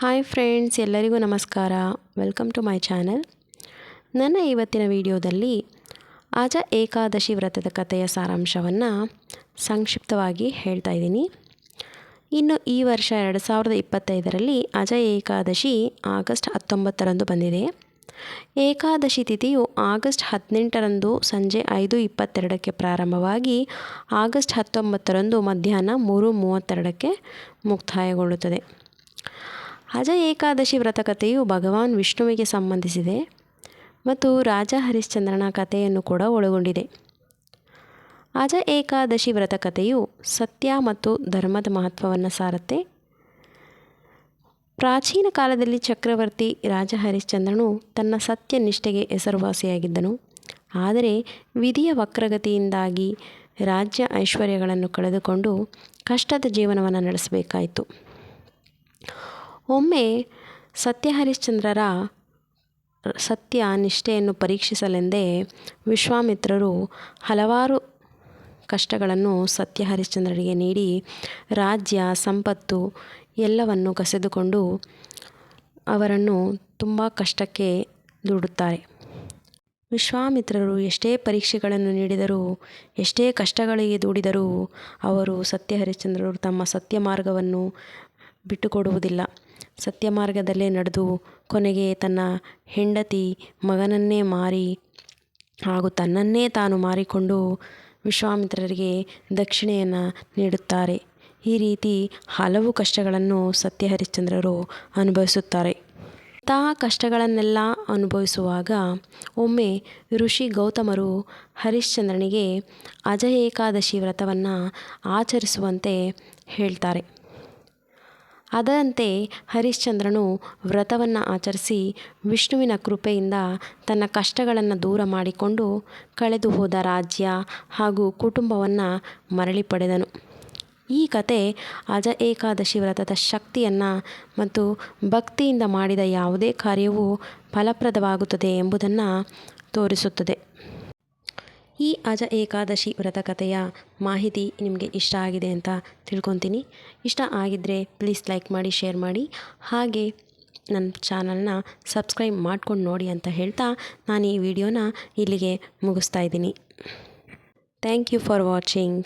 Hi friends, ಎಲ್ಲರಿಗೂ ನಮಸ್ಕಾರ. Welcome to my channel. ನನ್ನ ಇವತ್ತಿನ ವಿಡಿಯೋದಲ್ಲಿ ಆಜ ಏಕಾದಶಿ ವ್ರತದ ಕಥೆಯ ಸಾರಾಂಶವನ್ನು ಸಂಕ್ಷಿಪ್ತವಾಗಿ ಹೇಳ್ತಾ ಇದ್ದೀನಿ. ಇನ್ನು ಈ ವರ್ಷ ಎರಡು ಸಾವಿರದ ಇಪ್ಪತ್ತೈದರಲ್ಲಿ ಅಜ ಏಕಾದಶಿ ಆಗಸ್ಟ್ ಹತ್ತೊಂಬತ್ತರಂದು ಬಂದಿದೆ. ಏಕಾದಶಿ ತಿಥಿಯು ಆಗಸ್ಟ್ ಹದಿನೆಂಟರಂದು ಸಂಜೆ ಐದು ಇಪ್ಪತ್ತೆರಡಕ್ಕೆ ಪ್ರಾರಂಭವಾಗಿ ಆಗಸ್ಟ್ ಹತ್ತೊಂಬತ್ತರಂದು ಮಧ್ಯಾಹ್ನ ಮೂರು ಮೂವತ್ತೆರಡಕ್ಕೆ ಮುಕ್ತಾಯಗೊಳ್ಳುತ್ತದೆ. ಅಜ ಏಕಾದಶಿ ವ್ರತಕಥೆಯು ಭಗವಾನ್ ವಿಷ್ಣುವಿಗೆ ಸಂಬಂಧಿಸಿದೆ ಮತ್ತು ರಾಜ ಹರಿಶ್ಚಂದ್ರನ ಕಥೆಯನ್ನು ಕೂಡ ಒಳಗೊಂಡಿದೆ. ಅಜ ಏಕಾದಶಿ ವ್ರತಕಥೆಯು ಸತ್ಯ ಮತ್ತು ಧರ್ಮದ ಮಹತ್ವವನ್ನು ಸಾರತ್ತೆ. ಪ್ರಾಚೀನ ಕಾಲದಲ್ಲಿ ಚಕ್ರವರ್ತಿ ರಾಜ ಹರಿಶ್ಚಂದ್ರನು ತನ್ನ ಸತ್ಯ ನಿಷ್ಠೆಗೆ ಹೆಸರುವಾಸಿಯಾಗಿದ್ದನು. ಆದರೆ ವಿಧಿಯ ವಕ್ರಗತಿಯಿಂದಾಗಿ ರಾಜ್ಯ ಐಶ್ವರ್ಯಗಳನ್ನು ಕಳೆದುಕೊಂಡು ಕಷ್ಟದ ಜೀವನವನ್ನು ನಡೆಸಬೇಕಾಯಿತು. ಒಮ್ಮೆ ಸತ್ಯ ಹರಿಶ್ಚಂದ್ರರ ಸತ್ಯ ನಿಷ್ಠೆಯನ್ನು ಪರೀಕ್ಷಿಸಲೆಂದೇ ವಿಶ್ವಾಮಿತ್ರರು ಹಲವಾರು ಕಷ್ಟಗಳನ್ನು ಸತ್ಯ ಹರಿಶ್ಚಂದ್ರರಿಗೆ ನೀಡಿ ರಾಜ್ಯ, ಸಂಪತ್ತು ಎಲ್ಲವನ್ನು ಕಸೆದುಕೊಂಡು ಅವರನ್ನು ತುಂಬ ಕಷ್ಟಕ್ಕೆ ದೂಡುತ್ತಾರೆ. ವಿಶ್ವಾಮಿತ್ರರು ಎಷ್ಟೇ ಪರೀಕ್ಷೆಗಳನ್ನು ನೀಡಿದರೂ, ಎಷ್ಟೇ ಕಷ್ಟಗಳಿಗೆ ದೂಡಿದರೂ ಅವರು ಸತ್ಯ ಹರಿಶ್ಚಂದ್ರರು ತಮ್ಮ ಸತ್ಯ ಮಾರ್ಗವನ್ನು ಬಿಟ್ಟುಕೊಡುವುದಿಲ್ಲ. ಸತ್ಯ ಮಾರ್ಗದಲ್ಲೇ ನಡೆದು ಕೊನೆಗೆ ತನ್ನ ಹೆಂಡತಿ ಮಗನನ್ನೇ ಮಾರಿ ಹಾಗೂ ತನ್ನನ್ನೇ ತಾನು ಮಾರಿಕೊಂಡು ವಿಶ್ವಾಮಿತ್ರರಿಗೆ ದಕ್ಷಿಣೆಯನ್ನು ನೀಡುತ್ತಾರೆ. ಈ ರೀತಿ ಹಲವು ಕಷ್ಟಗಳನ್ನು ಸತ್ಯ ಹರಿಶ್ಚಂದ್ರರು ಅನುಭವಿಸುತ್ತಾರೆ. ಇಂತಹ ಕಷ್ಟಗಳನ್ನೆಲ್ಲ ಅನುಭವಿಸುವಾಗ ಒಮ್ಮೆ ಋಷಿ ಗೌತಮರು ಹರಿಶ್ಚಂದ್ರನಿಗೆ ಅಜ ಏಕಾದಶಿ ವ್ರತವನ್ನು ಆಚರಿಸುವಂತೆ ಹೇಳ್ತಾರೆ. ಅದರಂತೆ ಹರಿಶ್ಚಂದ್ರನು ವ್ರತವನ್ನು ಆಚರಿಸಿ ವಿಷ್ಣುವಿನ ಕೃಪೆಯಿಂದ ತನ್ನ ಕಷ್ಟಗಳನ್ನು ದೂರ ಮಾಡಿಕೊಂಡು ಕಳೆದು ರಾಜ್ಯ ಹಾಗೂ ಕುಟುಂಬವನ್ನು ಮರಳಿ ಪಡೆದನು. ಈ ಕತೆ ಅಜ ಏಕಾದಶಿ ವ್ರತದ ಶಕ್ತಿಯನ್ನು ಮತ್ತು ಭಕ್ತಿಯಿಂದ ಮಾಡಿದ ಯಾವುದೇ ಕಾರ್ಯವೂ ಫಲಪ್ರದವಾಗುತ್ತದೆ ಎಂಬುದನ್ನು ತೋರಿಸುತ್ತದೆ. ಈ ಅಜ ಏಕಾದಶಿ ವ್ರತಕಥೆಯ ಮಾಹಿತಿ ನಿಮಗೆ ಇಷ್ಟ ಆಗಿದೆ ಅಂತ ತಿಳ್ಕೊತೀನಿ. ಇಷ್ಟ ಆಗಿದ್ದರೆ ಪ್ಲೀಸ್ ಲೈಕ್ ಮಾಡಿ ಶೇರ್ ಮಾಡಿ. ಹಾಗೆ ನನ್ನ ಚಾನಲ್ನ ಸಬ್ಸ್ಕ್ರೈಬ್ ಮಾಡ್ಕೊಂಡು ನೋಡಿ ಅಂತ ಹೇಳ್ತಾ ನಾನು ಈ ವಿಡಿಯೋನ ಇಲ್ಲಿಗೆ ಮುಗಿಸ್ತಾ ಇದ್ದೀನಿ. Thank you for watching